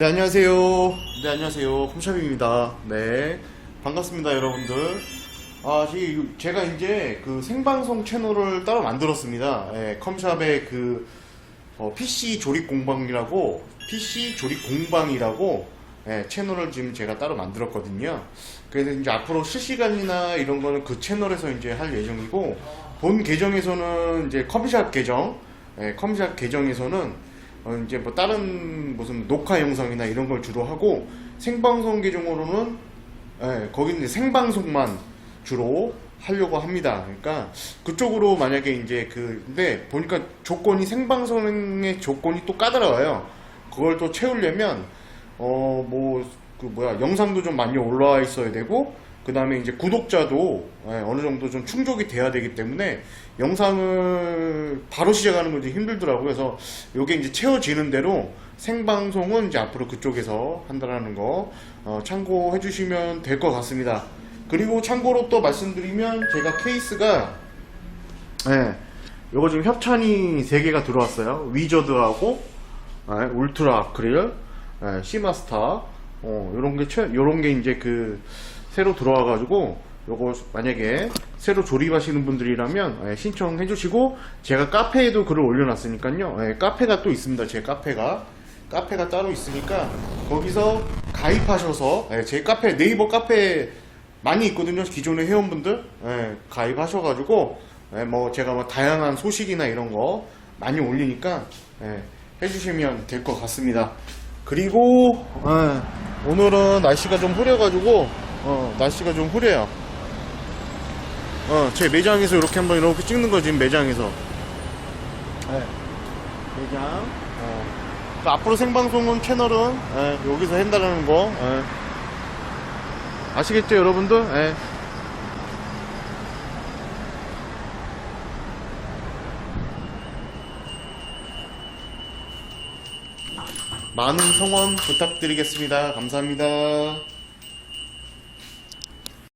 네, 안녕하세요. 네, 안녕하세요. 홈샵입니다. 네. 반갑습니다, 여러분들. 아, 지- 제가 이제 그 생방송 채널을 따로 만들었습니다. 예, 컴샵의 그, 어, PC 조립 공방이라고, PC 조립 공방이라고, 예, 채널을 지금 제가 따로 만들었거든요. 그래서 이제 앞으로 실시간이나 이런 거는 그 채널에서 이제 할 예정이고, 본 계정에서는 이제 컴샵 계정, 예, 컴샵 계정에서는 어, 이제 뭐 다른 무슨 녹화 영상이나 이런 걸 주로 하고 생방송 계정으로는 예, 거기는 이제 생방송만 주로 하려고 합니다. 그러니까 그쪽으로 만약에 이제 그 근데 보니까 조건이 생방송의 조건이 또 까다로워요. 그걸 또 채우려면 어 뭐 그 뭐야 영상도 좀 많이 올라와 있어야 되고 그 다음에 이제 구독자도 예, 어느 정도 좀 충족이 돼야 되기 때문에 영상을 바로 시작하는 건 좀 힘들더라고요. 그래서 요게 이제 채워지는 대로 생방송은 이제 앞으로 그쪽에서 한다라는 거 어, 참고해 주시면 될 것 같습니다. 그리고 참고로 또 말씀드리면 제가 케이스가 예, 요거 지금 협찬이 3개가 들어왔어요. 위저드하고 예, 울트라 아크릴, 예, 시마스타, 어, 요런 게, 최, 요런 게 이제 그, 새로 들어와가지고, 요거 만약에 새로 조립하시는 분들이라면 예, 신청해 주시고, 제가 카페에도 글을 올려놨으니까요. 예, 카페가 또 있습니다. 제 카페가. 카페가 따로 있으니까, 거기서 가입하셔서, 예, 제 카페, 네이버 카페 많이 있거든요. 기존의 회원분들. 예, 가입하셔가지고, 예, 뭐, 제가 뭐, 다양한 소식이나 이런 거 많이 올리니까, 예, 해주시면 될 것 같습니다. 그리고, 예, 오늘은 날씨가 좀 흐려가지고, 어, 날씨가 좀 흐려요. 어, 제 매장에서 이렇게 한번 이렇게 찍는 거 지금 매장에서. 예, 매장. 어. 그 앞으로 생방송은 채널은, 예, 여기서 한다라는 거, 예. 아시겠죠, 여러분들? 예. 많은 성원 부탁드리겠습니다. 감사합니다.